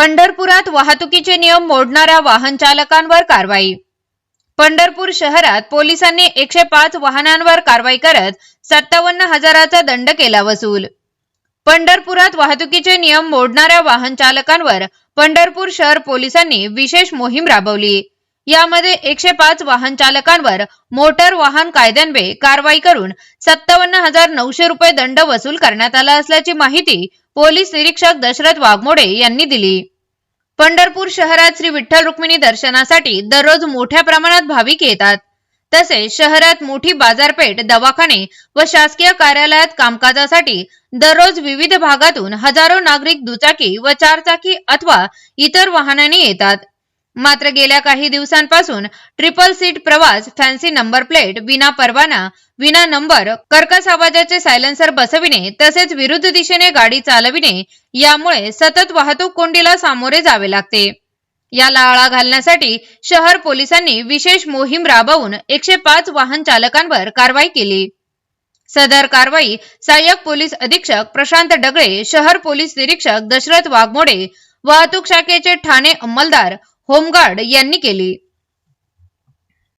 पंढरपुरात वाहतुकीचे नियम मोडणाऱ्या वाहन चालकांवर कारवाई. पंढरपूर शहरात पोलिसांनी एकशे पाच वाहनांवर कारवाई करत सत्तावन्न हजाराचा दंड केला वसूल. पंढरपुरात वाहतुकीचे नियम मोडणाऱ्या वाहन चालकांवर पंढरपूर शहर पोलिसांनी विशेष मोहीम राबवली. यामध्ये एकशे पाच वाहन चालकांवर मोटर वाहन कायद्यान्वये कारवाई करून सत्तावन्न हजार नऊशे रुपये दंड वसूल करण्यात आला असल्याची माहिती पोलीस निरीक्षक दशरथ वाघमोडे यांनी दिली. पंढरपूर शहरात श्री विठ्ठल रुक्मिणी दर्शनासाठी दररोज मोठ्या प्रमाणात भाविक येतात. तसेच शहरात मोठी बाजारपेठ दवाखाने व शासकीय कार्यालयात कामकाजासाठी दररोज विविध भागातून हजारो नागरिक दुचाकी व चारचाकी अथवा इतर वाहनाने येतात. मात्र गेल्या काही दिवसांपासून ट्रिपल सीट प्रवास फॅन्सी नंबर प्लेट विना परवाना विना नंबर कर्कस आवाजाचे सायलेन्सर बसविणे तसेच विरुद्ध दिशेने गाडी चालविणे यामुळे सतत वाहतूक कोंडीला सामोरे जावे लागते. याला आळा घालण्यासाठी शहर पोलिसांनी विशेष मोहीम राबवून एकशे पाच वाहन चालकांवर कारवाई केली. सदर कारवाई सहाय्यक पोलीस अधीक्षक प्रशांत डगळे शहर पोलीस निरीक्षक दशरथ वाघमोडे वाहतूक शाखेचे ठाणे अंमलदार होमगार्ड यांनी केली.